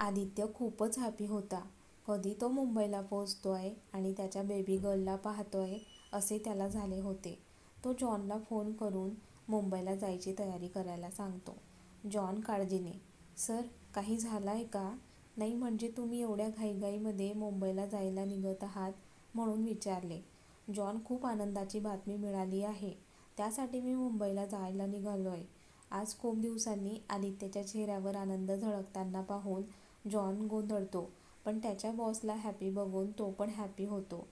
आदित्य खूपच हॅपी होता. कधी तो मुंबईला पोहोचतो आहे आणि त्याच्या बेबी गर्लला पाहतो आहे असे त्याला झाले होते. तो जॉनला फोन करून मुंबईला जायची तयारी करायला सांगतो. जॉन काळजीने, सर काही झालं आहे का? नाही म्हणजे तुम्ही एवढ्या घाईघाईमध्ये मुंबईला जायला निघत आहात म्हणून विचारले. जॉन खूप आनंदाची बातमी मिळाली आहे. त्यासाठी मी मुंबईला जायला निघालो आहे आज खूप दिवसांनी आदित्यच्या चेहऱ्यावर आनंद झळकताना पाहून जॉन गोंधळतो पण त्याच्या बॉसला हॅपी बघून तो पण हॅपी होतो.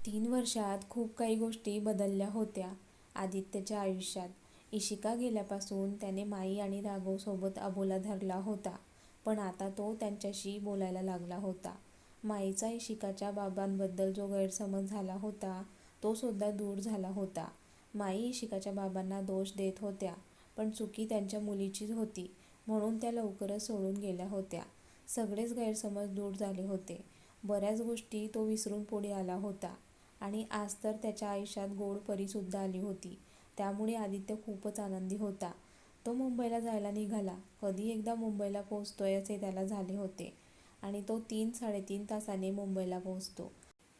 तीन वर्षात खूप काही गोष्टी बदलल्या होत्या आदित्यच्या आयुष्यात. इशिका गेल्यापासून त्याने माई आणि राघवसोबत अबोला धरला होता पण आता तो त्यांच्याशी बोलायला लागला होता. माईचा इशिकाच्या बाबांबद्दल जो गैरसमज झाला होता तो सुद्धा दूर झाला होता. माई इशिकाच्या बाबांना दोष देत होत्या पण चुकी त्यांच्या मुलीचीच होती म्हणून त्या लवकरच सोडून गेल्या होत्या. सगळेच गैरसमज दूर झाले होते. बऱ्याच गोष्टी तो विसरून पुढे आला होता आणि आज तर त्याच्या आयुष्यात गोड परीसुद्धा आली होती त्यामुळे आदित्य खूपच आनंदी होता. तो मुंबईला जायला निघाला. कधी एकदा मुंबईला पोहोचतोय असे त्याला झाले होते आणि तो तीन साडेतीन तासाने मुंबईला पोहोचतो.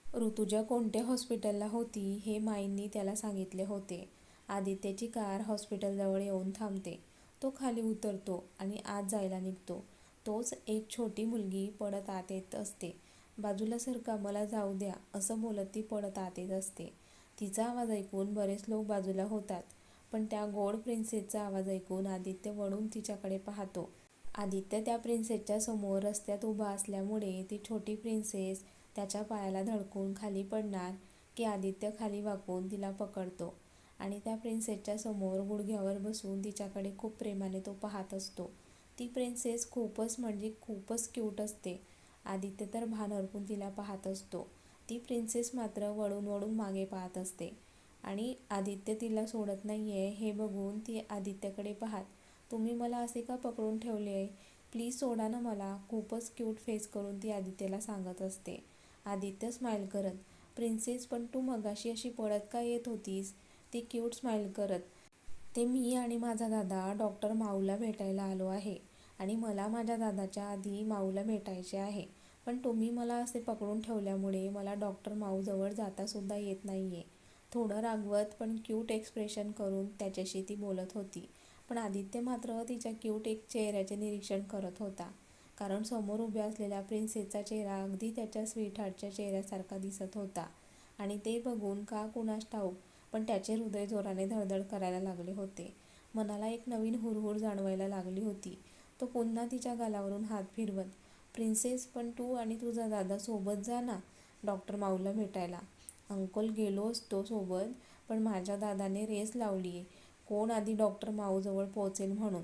ऋतुजा कोणत्या हॉस्पिटलला होती हे माईंनी त्याला सांगितले होते. आदित्यची कार हॉस्पिटलजवळ येऊन थांबते. तो खाली उतरतो आणि आत जायला निघतो. तोच एक छोटी मुलगी पडत आत येत असते. बाजूला सरका मला जाऊ द्या असं बोलत ती पळत आत येत असते. तिचा आवाज ऐकून बरेच लोक बाजूला होतात पण त्या गोड प्रिन्सेसचा आवाज ऐकून आदित्य वळून तिच्याकडे पाहतो. आदित्य त्या प्रिन्सेसच्या समोर रस्त्यात उभा असल्यामुळे ती छोटी प्रिन्सेस त्याच्या पायाला धडकून खाली पडणार की आदित्य खाली वाकून तिला पकडतो आणि त्या प्रिन्सेसच्या समोर गुडघ्यावर बसून तिच्याकडे खूप प्रेमाने तो पाहत असतो. ती प्रिन्सेस खूपच म्हणजे खूपच क्यूट असते. आदित्य तर भान हरपून तिला पाहत असतो. ती प्रिन्सेस मात्र वळून वळून मागे पाहत असते आणि आदित्य तिला सोडत नाही आहे हे बघून ती आदित्यकडे पाहत तुम्ही मला असे का पकडून ठेवले आहे प्लीज सोडा ना मला खूपच क्यूट फेस करून ती आदित्यला सांगत असते. आदित्य स्माईल करत, प्रिन्सेस पण तू मगाशी अशी पळत का येत होतीस? ती क्यूट स्माईल करत, ते मी आणि माझा दादा डॉक्टर माऊला भेटायला आलो आहे. आणि मला माझ्या दादाच्या आधी माऊला भेटायचे आहे. पण तुम्ही मला असे पकडून ठेवल्यामुळे मला डॉक्टर माऊजवळ जातासुद्धा येत नाही आहे थोडं रागवत पण क्यूट एक्सप्रेशन करून त्याच्याशी ती बोलत होती. पण आदित्य मात्र तिच्या क्यूट एक चेहऱ्याचे निरीक्षण करत होता. कारण समोर उभ्या असलेल्या प्रिन्सेसचा चेहरा अगदी त्याच्या स्वीटहार्टच्या चेहऱ्यासारखा दिसत होता. आणि ते बघून का कुणास ठाऊक पण त्याचे हृदय जोराने धडधड करायला लागले होते. मनाला एक नवीन हुरहुर जाणवायला लागली होती. तो पुन्हा तिच्या गालावरून हात फिरवत, प्रिन्सेस पण तू आणि तुझा दादा सोबत जा ना डॉक्टर माऊला भेटायला. अंकल गेलो असतो सोबत पण माझ्या दादाने रेस लावली आहे कोण आधी डॉक्टर माऊजवळ पोहोचेल म्हणून.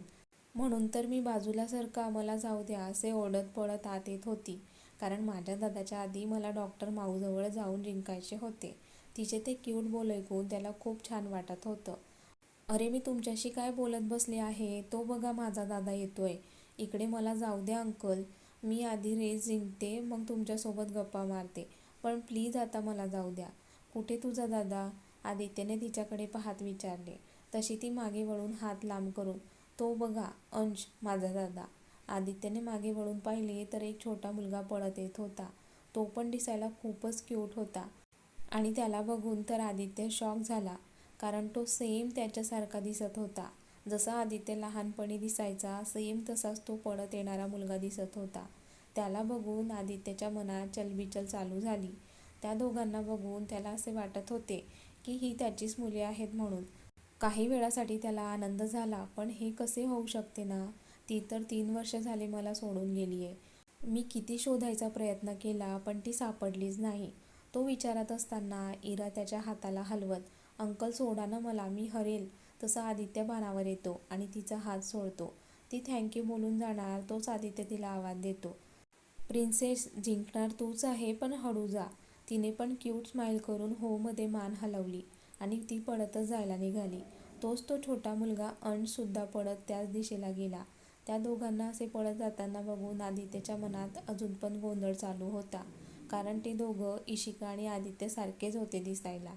म्हणून तर मी बाजूला सरका मला जाऊ द्या असे ओढत पळत आत येत होती कारण माझ्या दादाच्या आधी मला डॉक्टर माऊजवळ जाऊन जिंकायचे होते. तिचे ते क्यूट बोल ऐकून त्याला खूप छान वाटत होतं. अरे मी तुमच्याशी काय बोलत बसले आहे तो बघा माझा दादा येतोय. इकडे मला जाऊ द्या अंकल. मी आधी रेस जिंकते मग तुमच्यासोबत गप्पा मारते पण प्लीज आता मला जाऊ द्या. कुठे तुझा दादा? आदित्यने तिच्याकडे पाहत विचारले. तशी ती मागे वळून हात लांब करून, तो बघा अंश माझा दादा. आदित्यने मागे वळून पाहिले तर एक छोटा मुलगा पळत येत होता. तो पण दिसायला खूपच क्यूट होता. आणि त्याला बघून तर आदित्य शॉक झाला कारण तो सेम त्याच्यासारखा दिसत होता. जसा आदित्य लहानपणी दिसायचा सेम तसाच तो पडत येणारा मुलगा दिसत होता. त्याला बघून आदित्यच्या मनात चलबिचल चालू झाली. त्या दोघांना बघून त्याला असे वाटत होते की ही त्याचीच मुले आहेत म्हणून. काही वेळासाठी त्याला आनंद झाला पण हे कसे होऊ शकते ना? ती तर तीन वर्ष झाले मला सोडून गेली आहे मी किती शोधायचा प्रयत्न केला पण ती सापडलीच नाही. तो विचारत असताना इरा त्याच्या हाताला हलवत, अंकल सोडा ना मला मी हरेल तसा आदित्य भानावर येतो आणि तिचा हात सोडतो. ती थँक्यू बोलून जाणार तोच आदित्य तिला आवाज देतो. प्रिन्सेस जिंकणार तूच आहे पण हळू जा. तिने पण क्यूट स्माईल करून होमध्ये मान हलवली आणि ती पळतच जायला निघाली. तोच तो छोटा मुलगा अणसुद्धा पडत पळत त्याच दिशेला गेला. त्या दोघांना असे पळत जाताना बघून आदित्यच्या मनात अजून पण गोंधळ चालू होता कारण ते दोघं इशिका आणि आदित्य सारखेच होते दिसायला.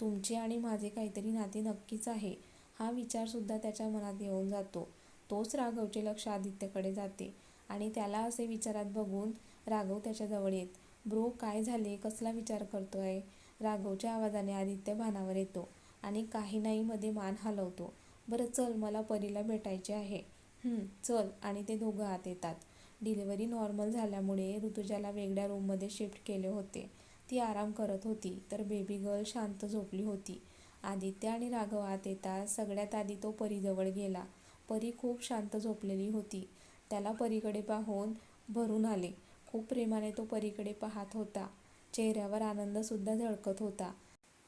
तुमचे आणि माझे काहीतरी नाते नक्कीच आहे हा विचारसुद्धा त्याच्या मनात येऊन जातो. तोच राघवचे लक्ष आदित्यकडे जाते. आणि त्याला असे विचारात बघून राघव त्याच्याजवळ येत ब्रो काय झाले कसला विचार करतो आहे राघवच्या आवाजाने आदित्य भानावर येतो आणि काही नाही मध्ये मान हलवतो बरं चल मला परीला भेटायचे आहे चल आणि ते दोघं आत येतात डिलिव्हरी नॉर्मल झाल्यामुळे ऋतुजाला वेगळ्या रूममध्ये शिफ्ट केले होते. ती आराम करत होती तर बेबी गर्ल शांत झोपली होती. आदित्य आणि राघव आत येताच सगळ्यात आधी तो परीजवळ गेला. परी खूप शांत झोपलेली होती. त्याला परीकडे पाहून भरून आले. खूप प्रेमाने तो परीकडे पाहत होता. चेहऱ्यावर आनंदसुद्धा झळकत होता.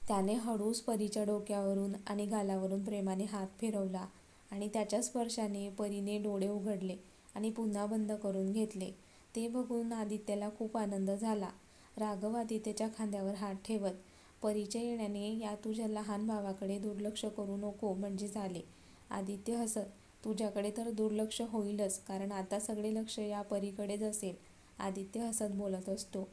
त्याने हळूच परीच्या डोक्यावरून आणि गालावरून प्रेमाने हात फिरवला आणि त्याच्या स्पर्शाने परीने डोळे उघडले. आणि पुन्हा बंद करून घेतले. ते बघून आदित्याला खूप आनंद झाला. राघव आदित्यच्या खांद्यावर हात ठेवत परीच्या येण्याने या तुझ्या लहान भावाकडे दुर्लक्ष करू नको म्हणजे झाले. आदित्य हसत तुझ्याकडे तर दुर्लक्ष होईलच कारण आता सगळे लक्ष या परीकडेच असेल. आदित्य हसत बोलत असतो.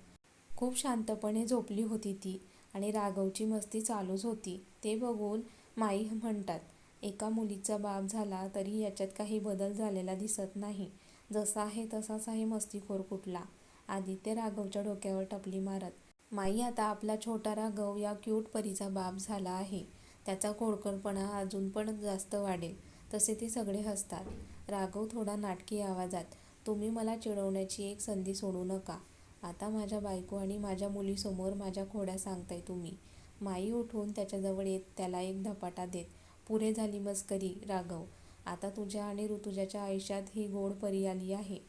खूप शांतपणे झोपली होती ती आणि राघवची मस्ती चालूच होती. ते बघून माई म्हणतात एका मुलीचा बाप झाला तरी याच्यात काही बदल झालेला दिसत नाही. जसा आहे तसाच आहे मस्तीखोर कुठला? आदित्य राघवच्या डोक्यावर टपली मारत माई आता आपला छोटा राघव या क्यूट परीचा बाप झाला आहे. त्याचा खोडकरपणा अजून पण जास्त वाढेल. तसे ते सगळे हसतात. राघव थोडा नाटकी आवाजात तुम्ही मला चिडवण्याची एक संधी सोडू नका. आता माझ्या बायको आणि माझ्या मुलीसमोर माझ्या खोड्या सांगताय तुम्ही. माई उठून त्याच्याजवळ येत त्याला एक धपाटा देत पुरे झाली मस्करी राघव. आता तुझ्या आणि ऋतुजाच्या आयुष्यात ही गोड परी आली आहे.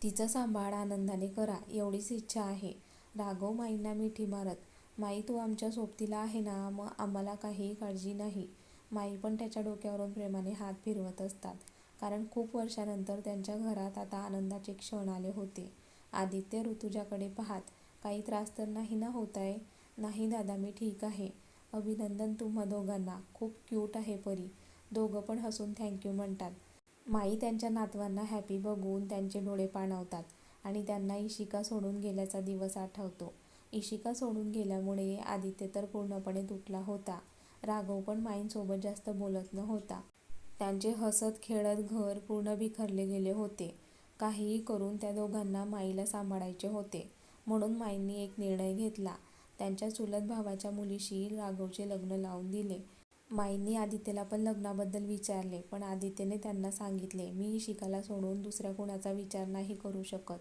तिचा सांभाळ आनंदाने करा एवढीच इच्छा आहे. राघव माईंना मिठी मारत माई तू आमच्या सोबतीला आहे ना मग आम्हाला काहीही काळजी नाही. माई पण त्याच्या डोक्यावरून प्रेमाने हात फिरवत असतात कारण खूप वर्षानंतर त्यांच्या घरात आता आनंदाचे क्षण आले होते. आदित्य ऋतुजाकडे पाहात काही त्रास तर नाही ना होत आहे? नाही दादा मी ठीक आहे. अभिनंदन तुम्हा दोघांना. खूप क्यूट आहे परी. दोघं पण हसून थँक्यू म्हणतात. माई त्यांच्या नातवांना हॅपी बघून त्यांचे डोळे पाणवतात आणि त्यांना इशिका सोडून गेल्याचा दिवस आठवतो. इशिका सोडून गेल्यामुळे आदित्य तर पूर्णपणे तुटला होता. राघव पण माईंसोबत जास्त बोलत नव्हता. त्यांचे हसत खेळत घर पूर्ण बिखरले गेले होते. काहीही करून त्या दोघांना माईला सांभाळायचे होते. म्हणून माईंनी एक निर्णय घेतला. त्यांच्या चुलत भावाच्या मुलीशी राघवचे लग्न लावून दिले. माईंनी आदित्यला पण लग्नाबद्दल विचारले पण आदित्यने त्यांना सांगितले मी इशिकाला सोडून दुसऱ्या कुणाचा विचार नाही करू शकत.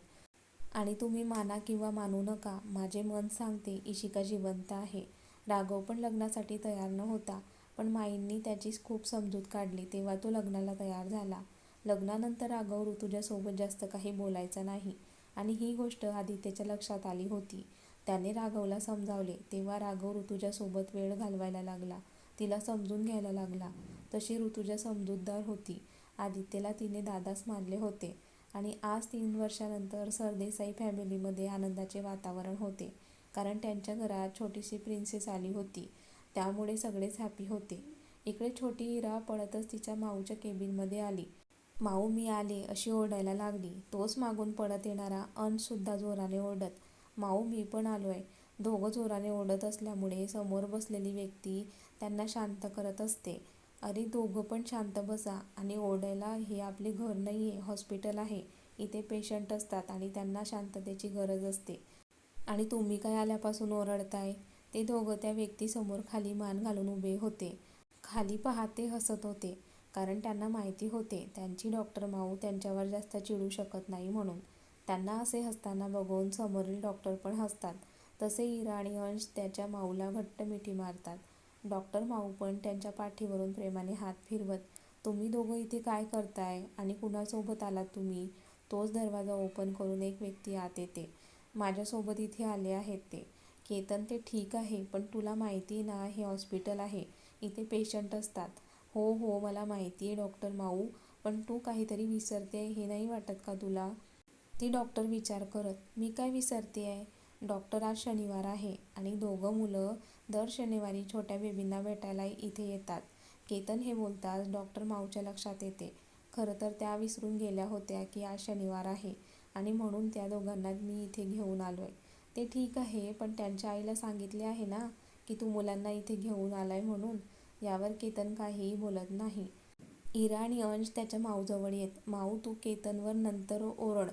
आणि तुम्ही माना किंवा मानू नका माझे मन सांगते इशिका जिवंत आहे. राघव पण लग्नासाठी तयार नव्हता पण माईंनी त्याची खूप समजूत काढली तेव्हा तो लग्नाला तयार झाला. लग्नानंतर राघव ऋतुजासोबत जास्त काही बोलायचा नाही. आणि ही गोष्ट आदित्यच्या लक्षात आली होती. त्याने राघवला समजावले. तेव्हा राघव ऋतुजासोबत वेळ घालवायला लागला. तिला समजून घ्यायला लागला. तशी ऋतुजा समजूतदार होती. आदित्यला तिने दादाच मानले होते. आणि आज तीन वर्षानंतर सरदेसाई फॅमिलीमध्ये आनंदाचे वातावरण होते. कारण त्यांच्या घरात छोटीशी प्रिन्सेस आली होती. त्यामुळे सगळेच हॅपी होते. इकडे छोटी हिरा पळतच तिच्या माऊच्या केबिनमध्ये आली. माऊ मी आले अशी ओरडायला लागली. तोच मागून पळत येणारा अंशसुद्धा जोराने ओरडत माऊ मी पण आलोय. दोघं जोराने ओरडत असल्यामुळे समोर बसलेली व्यक्ती त्यांना शांत करत असते. अरे दोघं पण शांत बसा आणि ओरडायला हे आपले घर नाही आहे हॉस्पिटल आहे. इथे पेशंट असतात आणि त्यांना शांततेची गरज असते. आणि तुम्ही काय आल्यापासून ओरडताय? ते दोघं त्या व्यक्तीसमोर खाली मान घालून उभे होते. खाली पाहते हसत होते. कारण त्यांना माहिती होते त्यांची डॉक्टर माऊ त्यांच्यावर जास्त चिडू शकत नाही म्हणून. त्यांना असे हसताना बघून समोरील डॉक्टर पण हसतात. तसे इरा आणि अंश त्याच्या माऊला घट्ट मिठी मारतात. डॉक्टर माऊ पण त्यांच्या पाठीवरून प्रेमाने हात फिरवत तुम्ही दोघं इथे काय करताय? आणि कुणासोबत आलात तुम्ही तोच दरवाजा ओपन करून एक व्यक्ती आत येते. माझ्यासोबत इथे आले आहेत ते. केतन ते ठीक आहे पण तुला माहिती ना हे हॉस्पिटल आहे. इथे पेशंट असतात. हो हो मला माहिती आहे डॉक्टर माऊ पण तू काहीतरी विसरते हे नाही वाटत का तुला? ती डॉक्टर विचार करत मी काय विसरते आहे? डॉक्टर आज शनिवार आहे आणि दोघं मुलं दर शनिवारी छोट्या बेबींना भेटायला इथे येतात. केतन हे बोलताच डॉक्टर माऊच्या लक्षात येते. खरं तर त्या विसरून गेल्या होत्या की आज शनिवार आहे आणि म्हणून त्या दोघांना मी इथे घेऊन आलो आहे ते ठीक आहे पण त्यांच्या आईला सांगितले आहे ना की तू मुलांना इथे घेऊन आलाय म्हणून. यावर केतन काहीही बोलत नाही. इरा आणि अंश त्याच्या माऊजवळ येत. माऊ तू केतनवर नंतर ओरड.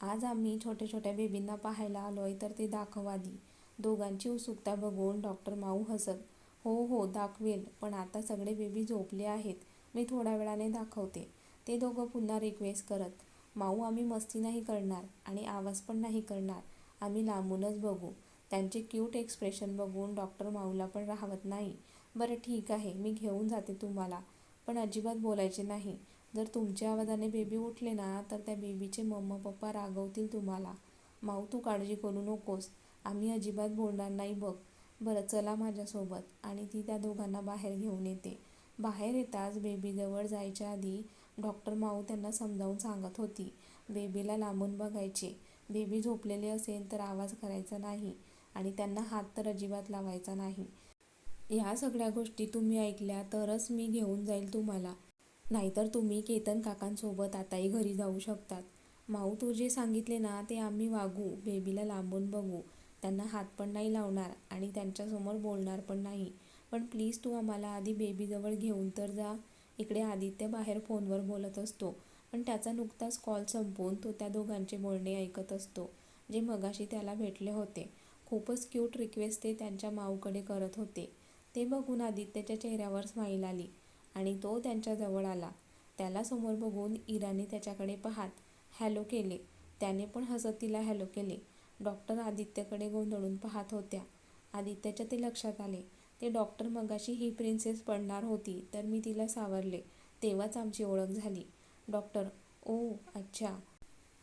आज आम्ही छोट्या छोट्या बेबींना पाहायला आलोय तर ते दाखव आधी दोघांची उत्सुकता बघून डॉक्टर माऊ हसत हो हो दाखवेल पण आता सगळे बेबी झोपले आहेत मी थोड्या वेळाने दाखवते. ते दोघं पुन्हा रिक्वेस्ट करत माऊ आम्ही मस्ती नाही करणार आणि आवाज पण नाही करणार आम्ही लांबूनच बघू. त्यांचे क्यूट एक्सप्रेशन बघून डॉक्टर माऊला पण राहवत नाही. बरं ठीक आहे मी घेऊन जाते तुम्हाला पण अजिबात बोलायचे नाही जर तुमच्या आवाजाने बेबी उठले ना तर त्या बेबीचे मम्मा पप्पा रागवतील तुम्हाला. माऊ तू काळजी करू नकोस. आम्ही अजिबात बोलणार नाही बघ. बरं चला माझ्यासोबत. आणि ती त्या दोघांना बाहेर घेऊन येते. बाहेर येताच बेबीजवळ जायच्या आधी डॉक्टर माऊ त्यांना समजावून सांगत होती. बेबीला लांबून बघायचे. बेबी झोपलेले असेल तर आवाज करायचा नाही आणि त्यांना हात तर अजिबात लावायचा नाही. ह्या सगळ्या गोष्टी तुम्ही ऐकल्या तरच मी घेऊन जाईल तुम्हाला. नाहीतर तुम्ही केतन काकांसोबत आताही घरी जाऊ शकतात. माऊ तू जे सांगितले ना ते आम्ही वागू बेबीला लांबून बघू. त्यांना हात पण नाही लावणार आणि त्यांच्यासमोर बोलणार पण नाही. पण प्लीज तू आम्हाला आधी बेबीजवळ घेऊन तर जा. इकडे आदित्य बाहेर फोनवर बोलत असतो. पण त्याचा नुकताच कॉल संपवून तो त्या दोघांचे बोलणे ऐकत असतो जे मगाशी त्याला भेटले होते. खूपच क्यूट रिक्वेस्ट ते त्यांच्या माऊकडे करत होते. ते बघून आदित्यच्या चेहऱ्यावर स्माईल आली. आणि तो त्यांच्याजवळ आला. त्याला समोर बघून इराणी त्याच्याकडे पाहात हॅलो केले. त्याने पण हसत तिला हॅलो केले. डॉक्टर आदित्यकडे गोंधळून पाहत होत्या. आदित्यच्या ते लक्षात आले. ते डॉक्टर मगाशी ही प्रिन्सेस पडणार होती तर मी तिला सावरले. तेव्हाच आमची ओळख झाली. डॉक्टर ओ अच्छा.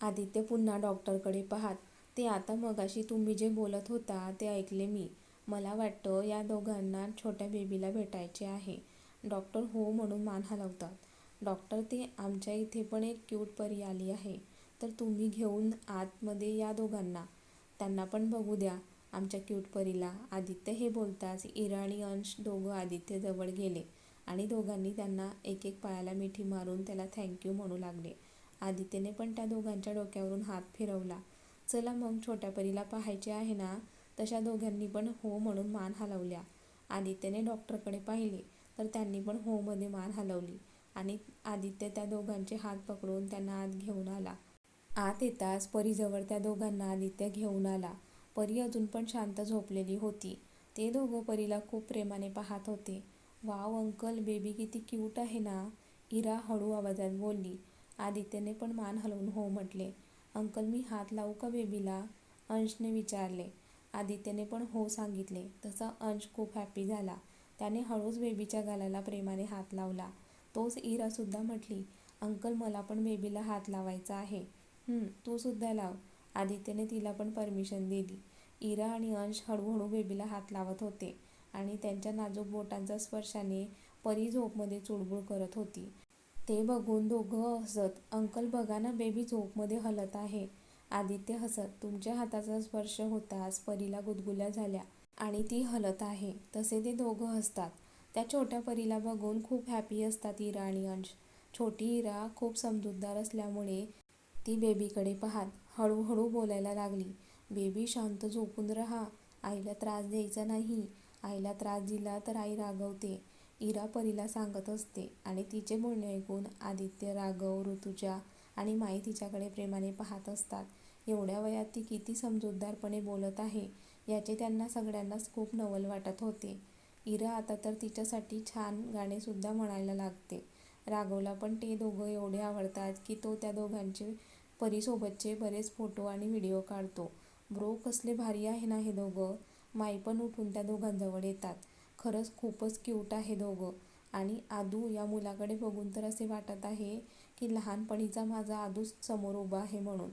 आदित्य पुन्हा डॉक्टरकडे पाहात ते आता मगाशी तुम्ही जे बोलत होता ते ऐकले मी. मला वाटतं या दोघांना छोट्या बेबीला भेटायचे आहे. डॉक्टर हो म्हणून मान हलवतात डॉक्टर ते आमच्या इथे पण एक क्यूट परी आली आहे. तर तुम्ही घेऊन आतमध्ये या दोघांना. त्यांना पण बघू द्या. आमच्या क्यूट परीला आदित्य हे बोलताच इरा आणि अंश दोघं आदित्यजवळ गेले आणि दोघांनी त्यांना एक एक पायाला मिठी मारून त्याला थँक्यू म्हणू लागले. आदित्यने पण त्या दोघांच्या डोक्यावरून हात फिरवला. चला मग छोट्या परीला पाहायचे आहे ना? तशा दोघांनी पण हो म्हणून मान हलवल्या आदित्यने डॉक्टरकडे पाहिले. तर त्यांनी पण होमध्ये मान हलवली आणि आदित्य त्या दोघांचे हात पकडून त्यांना आत घेऊन आला. आत येताच परीजवळ त्या दोघांना आदित्य घेऊन आला. परी अजून पण शांत झोपलेली होती. ते दोघं परीला खूप प्रेमाने पाहत होते. वाव अंकल बेबी किती क्यूट आहे ना इरा हळू आवाजात बोलली. आदित्यने पण मान हलवून हो म्हटले. अंकल मी हात लावू का बेबीला? अंशने विचारले. आदित्यने पण हो सांगितले. तसा अंश खूप हॅपी झाला. त्याने हळूच बेबीच्या गालाला प्रेमाने हात लावला. तोच इरासुद्धा म्हटली अंकल मला पण बेबीला हात लावायचा आहे. तू सुद्धा लाव. आदित्यने तिला पण परमिशन दिली. इरा आणि अंश हळूहळू बेबीला हात लावत होते आणि त्यांच्या नाजूक बोटांच्या स्पर्शाने परी झोपमध्ये चुळबुळ करत होती. ते बघून दोघं हसत अंकल बघा ना बेबी झोपमध्ये हलत आहे. आदित्य हसत तुमच्या हाताचा स्पर्श होताच परीला गुदगुल्या झाल्या. आणि ती हलत आहे. तसे ते दोघं हसतात. त्या छोट्या परीला बघून खूप हॅपी असतात इरा आणि अंश. छोटी इरा खूप समजूतदार असल्यामुळे ती बेबीकडे पाहत हळूहळू बोलायला लागली. बेबी शांत झोपून राहा. आईला त्रास द्यायचा नाही. आईला त्रास दिला तर आई रागवते. इरा परीला सांगत असते आणि तिचे बोलणे ऐकून आदित्य राघव ऋतुजा आणि माई तिच्याकडे प्रेमाने पाहत असतात. एवढ्या वयात ती किती समजूतदारपणे बोलत आहे. याचे त्यांना सगळ्यांनाच खूप नवल वाटत होते. इरा आता तर तिच्यासाठी छान गाणेसुद्धा म्हणायला लागते. राघवला पण ते दोघं एवढे आवडतात की तो त्या दोघांचे परीसोबतचे बरेच फोटो आणि व्हिडिओ काढतो. ब्रो कसले भारी आहे ना हे दोघं. माई पण उठून त्या दोघांजवळ येतात. खरंच खूपच क्यूट आहे दोघं. आणि आदू या मुलाकडे बघून तर असे वाटत आहे की लहानपणीचा माझा आदूच समोर उभा आहे म्हणून.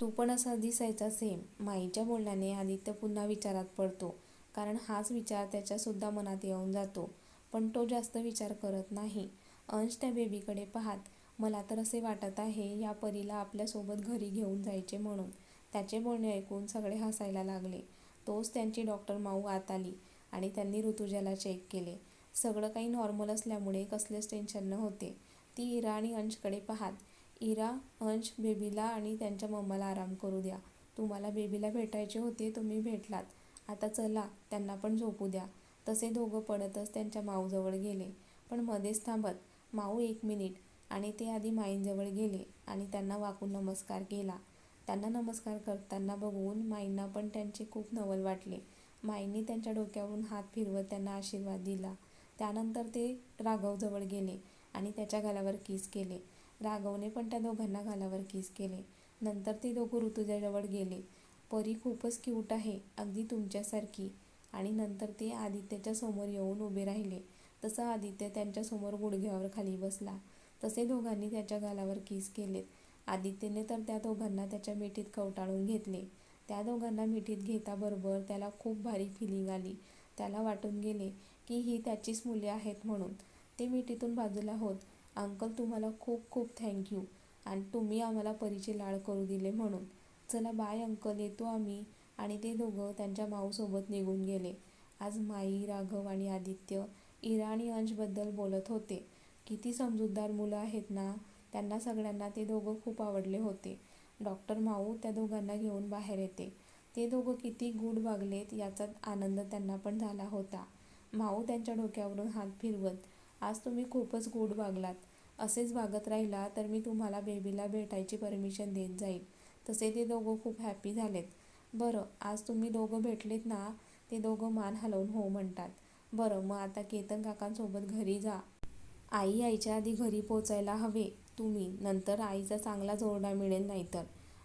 तू पण असा दिसायचा सेम माईच्या बोलण्याने आदित्य पुन्हा विचारात पडतो. कारण हाच विचार त्याच्यासुद्धा मनात येऊन जातो. पण तो जास्त विचार करत नाही. अंश त्या बेबीकडे पाहात मला तर असे वाटत आहे या परीला आपल्यासोबत घरी घेऊन जायचे म्हणून. त्याचे बोलणे ऐकून सगळे हसायला लागले. तोच त्यांची डॉक्टर माऊ आत आली आणि त्यांनी ऋतुजाला चेक केले. सगळं काही नॉर्मल असल्यामुळे कसलेच टेन्शन नव्हते. ती इरा आणि अंशकडे पाहात इरा अंश बेबीला आणि त्यांच्या मम्माला आराम करू द्या. तुम्हाला बेबीला भेटायचे होते तुम्ही भेटलात. आता चला त्यांना पण झोपू द्या. तसे दोघं पडतच त्यांच्या माऊजवळ गेले. पण मध्येच थांबत. माऊ एक मिनिट. आणि ते आधी माईंजवळ गेले आणि त्यांना वाकून नमस्कार केला. त्यांना नमस्कार करताना बघून माईंना पण त्यांचे खूप नवल वाटले. माईंनी त्यांच्या डोक्यावरून हात फिरवत त्यांना आशीर्वाद दिला. त्यानंतर ते राघवजवळ गेले आणि त्याच्या गालावर किस केले. राघवने पण त्या दोघांना गालावर किस केले. नंतर ते दोघं ऋतुजाजवळ गेले. परी खूपच क्यूट आहे अगदी तुमच्यासारखी. आणि नंतर ते आदित्यच्या समोर येऊन उभे राहिले. तसं आदित्य त्यांच्यासमोर गुडघ्यावर खाली बसला. तसे दोघांनी त्याच्या गालावर किस केलेत. आदित्यने तर त्या दोघांना त्याच्या मिठीत कवटाळून घेतले. त्या दोघांना मिठीत घेताबरोबर त्याला खूप भारी फिलिंग आली. त्याला वाटून गेले की ही त्याचीच मुले आहेत म्हणून. ते मिठीतून बाजूला होत अंकल तुम्हाला खूप खूप थँक्यू आणि तुम्ही आम्हाला परीचे लाड करू दिले म्हणून. चला बाय अंकल येतो आम्ही. आणि ते दोघं त्यांच्या माऊसोबत निघून गेले. आज माई राघव आणि आदित्य इरा आणि अंशबद्दल बोलत होते. किती समजूतदार मुलं आहेत ना? त्यांना सगळ्यांना ते दोघं खूप आवडले होते. डॉक्टर माऊ त्या दोघांना घेऊन बाहेर येते. ते दोघं किती गूढ वागलेत याचा आनंद त्यांना पण झाला होता. माऊ त्यांच्या डोक्यावरून हात फिरवत आज तुम्ही खूपच गूढ वागलात. असेच वागत राहिला तर मी तुम्हाला बेबीला भेटायची परमिशन देत जाईल तसे ते दोघं खूप हॅपी झालेत. बरं आज तुम्ही दोघं भेटलेत ना ते दोघं मान हलवून हो म्हणतात. बरं मग आता केतन काकांसोबत घरी जा. आई यायच्या आधी घरी पोचायला हवे तुम्ही. नंतर आईचा चांगलाच ओरडा मिळेल नाहीतर.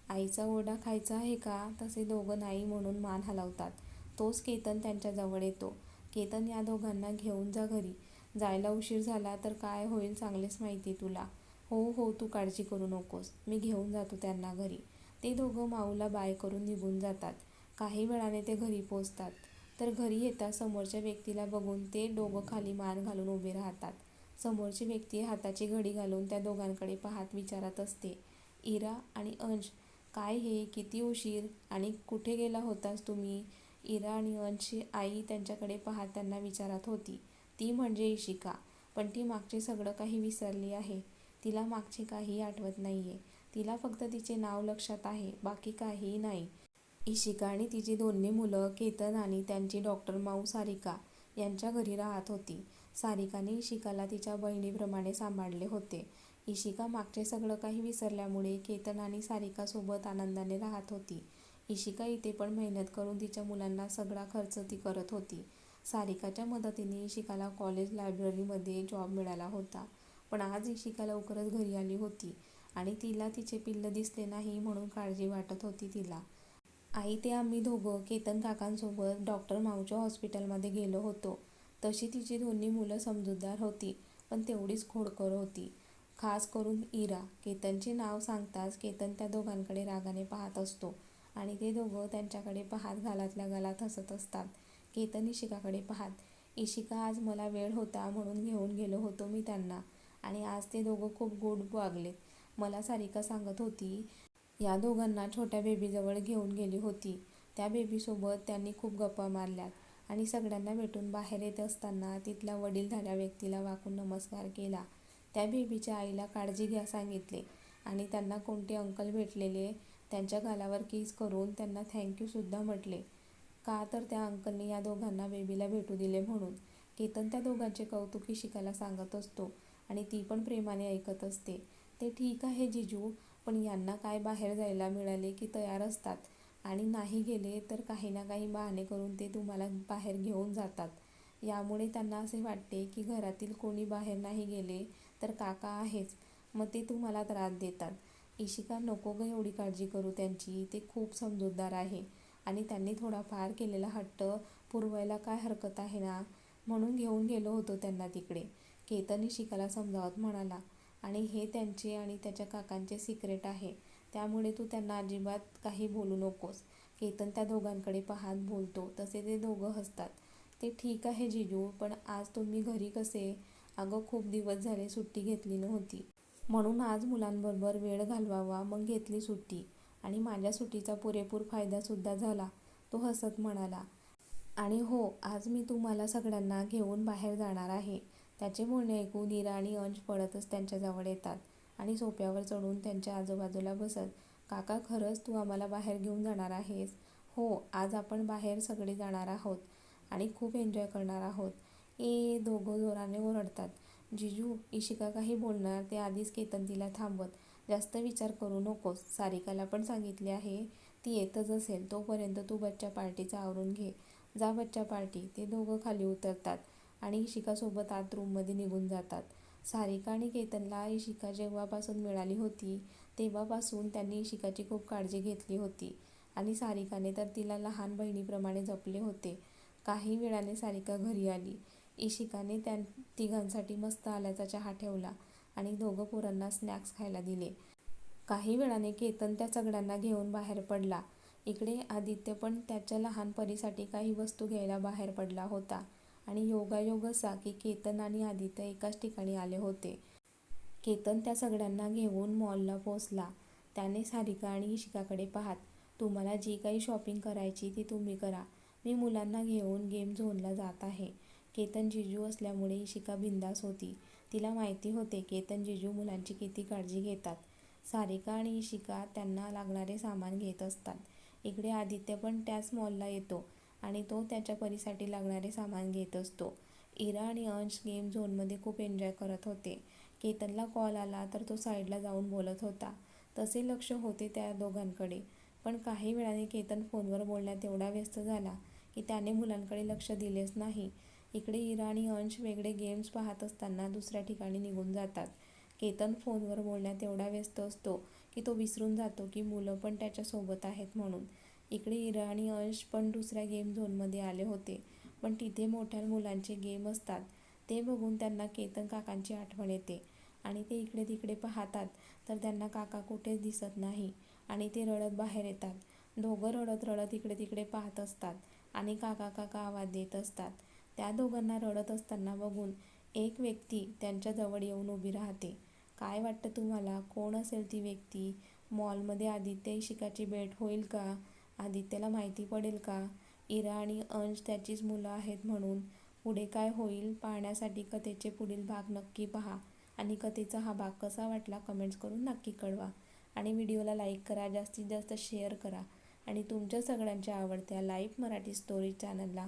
आईचा ओरडा खायचा आहे का? तसे दोघं नाही म्हणून मान हलवतात. तोच केतन त्यांच्याजवळ येतो. केतन या दोघांना घेऊन जा घरी. जायला उशीर झाला तर काय होईल चांगलेच माहिती तुला. हो हो तू काळजी करू नकोस. मी घेऊन जातो त्यांना घरी. ते दोघं माऊला बाय करून निघून जातात. काही वेळाने ते घरी पोचतात तर घरी येता समोरच्या व्यक्तीला बघून ते डोकं खाली मान घालून उभे राहतात. समोरची व्यक्ती हाताची घडी घालून त्या दोघांकडे पाहत विचारत असते इरा आणि अंश काय हे? किती उशीर? आणि कुठे गेला होतास तुम्ही? इरा आणि अंशची आई त्यांच्याकडे पाहत त्यांना विचारत होती. ती म्हणजे इशिका पण ती मागचे सगळं काही विसरली आहे. तिला मागचे काही आठवत नाही आहे तिला फक्त तिचे नाव लक्षात आहे. बाकी काहीही नाही. इशिका आणि तिची दोन्ही मुलं केतन आणि त्यांची डॉक्टर माऊ सारिका यांच्या घरी राहत होती. सारिकाने इशिकाला तिच्या बहिणीप्रमाणे सांभाळले होते. इशिका मागचे सगळं काही विसरल्यामुळे केतन आणि सारिकासोबत आनंदाने राहत होती. इशिका इथे पण मेहनत करून तिच्या मुलांना सगळा खर्च ती करत होती. सारिकाच्या मदतीने इशिकाला कॉलेज लायब्ररीमध्ये जॉब मिळाला होता. पण आज इशिका लवकरच घरी आली होती आणि तिला तिचे पिल्लं दिसले नाही म्हणून काळजी वाटत होती तिला. आई ते आम्ही दोघं केतन काकांसोबत डॉक्टर माऊच्या हॉस्पिटलमध्ये गेलो होतो. तशी तिची दोन्ही मुलं समजूतदार होती पण तेवढीच खोडकर होती. खास करून इरा. केतनचे नाव सांगताच केतन त्या दोघांकडे रागाने पाहत असतो आणि ते दोघं त्यांच्याकडे पाहत गालातल्या गालात हसत असतात. केतन इशिकाकडे पाहत इशिका आज मला वेळ होता म्हणून घेऊन गेलो होतो मी त्यांना आणि आज ते दोघं खूप गोड वागलेत मला सारिका सांगत होती या दोघांना छोट्या बेबीजवळ घेऊन गेली होती. त्या बेबीसोबत त्यांनी खूप गप्पा मारल्यात आणि सगळ्यांना भेटून बाहेर येत असताना तिथल्या वडीलधाऱ्या व्यक्तीला वाकून नमस्कार केला. त्या बेबीच्या आईला काळजी घ्या सांगितले आणि त्यांना कोणते अंकल भेटलेले त्यांच्या गालावर किस करून त्यांना थँक्यूसुद्धा म्हटले. का तर त्या अंकलने या दोघांना बेबीला भेटू दिले म्हणून. केतन त्या दोघांचे कौतुक शिकायला सांगत असतो आणि ती पण प्रेमाने ऐकत असते. ते ठीक आहे जिजू पण यांना काय बाहेर जायला मिळाले की तयार असतात. आणि नाही गेले तर काही ना काही बहाणे करून ते तुम्हाला बाहेर घेऊन जातात. यामुळे त्यांना असे वाटते की घरातील कोणी बाहेर नाही गेले तर काका आहेच. मग ते तुम्हाला त्रास देतात. इशिका नको ग एवढी काळजी करू त्यांची. ते खूप समजूतदार आहे. आणि त्यांनी थोडाफार केलेला हट्ट पुरवायला काय हरकत आहे ना? म्हणून घेऊन गेलो होतो त्यांना तिकडे. केतन शिकाला समजावत म्हणाला आणि हे त्यांचे आणि त्याच्या काकांचे सिक्रेट आहे. त्यामुळे तू त्यांना अजिबात काही बोलू नकोस. केतन त्या दोघांकडे पाहत बोलतो तसे ते दोघं हसतात. ते ठीक आहे जिजू पण आज तुम्ही घरी कसे? अगं खूप दिवस झाले सुट्टी घेतली नव्हती. म्हणून आज मुलांबरोबर वेळ घालवावा मग घेतली सुट्टी. आणि माझ्या सुट्टीचा पुरेपूर फायदासुद्धा झाला तो हसत म्हणाला. आणि हो आज मी तुम्हाला सगळ्यांना घेऊन बाहेर जाणार आहे. त्याचे बोलणे ऐकून नीरा आणि अंश पळतच त्यांच्याजवळ येतात आणि सोप्यावर चढून त्यांच्या आजूबाजूला बसत काका खरंच तू आम्हाला बाहेर घेऊन जाणार आहेस? हो आज आपण बाहेर सगळे जाणार आहोत आणि खूप एन्जॉय करणार आहोत. ए दोघं जोराने ओरडतात. जिजू इशिका काही बोलणार ते आधीच केतन तिला थांबवत. जास्त विचार करू नकोस. सारिकाला पण सांगितले आहे ती येतच असेल. तोपर्यंत तू बच्चा पार्टीचं आवरून घे. जा बच्चा पार्टी. ते दोघं खाली उतरतात आणि इशिकासोबत आत रूममध्ये निघून जातात. सारिका आणि केतनला इशिका जेव्हापासून मिळाली होती तेव्हापासून त्यांनी इशिकाची खूप काळजी घेतली होती आणि सारिकाने तर तिला लहान बहिणीप्रमाणे जपले होते. काही वेळाने सारिका घरी आली. इशिकाने त्या तिघांसाठी मस्त आल्याचा चहा ठेवला. आणि दोघं पोरांना स्नॅक्स खायला दिले. काही वेळाने केतन त्या सगळ्यांना घेऊन बाहेर पडला. इकडे आदित्य पण त्याच्या लहान परीसाठी काही वस्तू घ्यायला बाहेर पडला होता आणि योगायोग असा की केतन आणि आदित्य एकाच ठिकाणी आले होते. केतन त्या सगळ्यांना घेऊन मॉलला पोचला त्याने सारिका आणि इशिकाकडे पाहत तुम्हाला जी काही शॉपिंग करायची ती तुम्ही करा. मी मुलांना घेऊन गेम झोनला जात आहे. केतन जिजू असल्यामुळे इशिका बिंदास होती. तिला माहिती होते केतन जिजू मुलांची किती काळजी घेतात. सारिका आणि इशिका त्यांना लागणारे सामान घेत असतात. इकडे आदित्य पण त्याच मॉलला येतो आणि तो त्याच्या परीसाठी लागणारे सामान घेत असतो. इरा आणि अंश गेम झोनमध्ये खूप एन्जॉय करत होते. केतनला कॉल आला तर तो साईडला जाऊन बोलत होता. तसे लक्ष होते त्या दोघांकडे. पण काही वेळाने केतन फोनवर बोलण्यात एवढा व्यस्त झाला की त्याने मुलांकडे लक्ष दिलेच नाही. इकडे इरा आणि अंश वेगळे गेम्स पाहत असताना दुसऱ्या ठिकाणी निघून जातात. केतन फोनवर बोलण्यात एवढा व्यस्त असतो की तो विसरून जातो की मुलं पण त्याच्यासोबत आहेत म्हणून. इकडे इरा आणि अंश पण दुसऱ्या गेम झोनमध्ये आले होते पण तिथे मोठ्या मुलांचे गेम असतात. ते बघून त्यांना केतन काकांची आठवण येते आणि ते इकडे तिकडे पाहतात तर त्यांना काका कुठेच दिसत नाही आणि ते रडत बाहेर येतात. दोघं रडत रडत इकडे तिकडे पाहत असतात आणि काका काका आवाज देत असतात. त्या दोघांना रडत असताना बघून एक व्यक्ती त्यांच्याजवळ येऊन उभी राहते. काय वाटतं तुम्हाला? कोण असेल ती व्यक्ती? मॉलमध्ये आदित्य इशिकाची भेट होईल का? आदित्यला माहिती पडेल का? इरा आणि अंश त्याचीच मुलं आहेत म्हणून. पुढे काय होईल? पाहण्यासाठी कथेचे पुढील भाग नक्की पहा. आणि कथेचा हा भाग कसा वाटला कमेंट्स करून नक्की कळवा. आणि व्हिडिओला लाईक करा जास्तीत जास्त शेअर करा. आणि तुमच्या सगळ्यांच्या आवडत्या लाईव्ह मराठी स्टोरी चॅनलला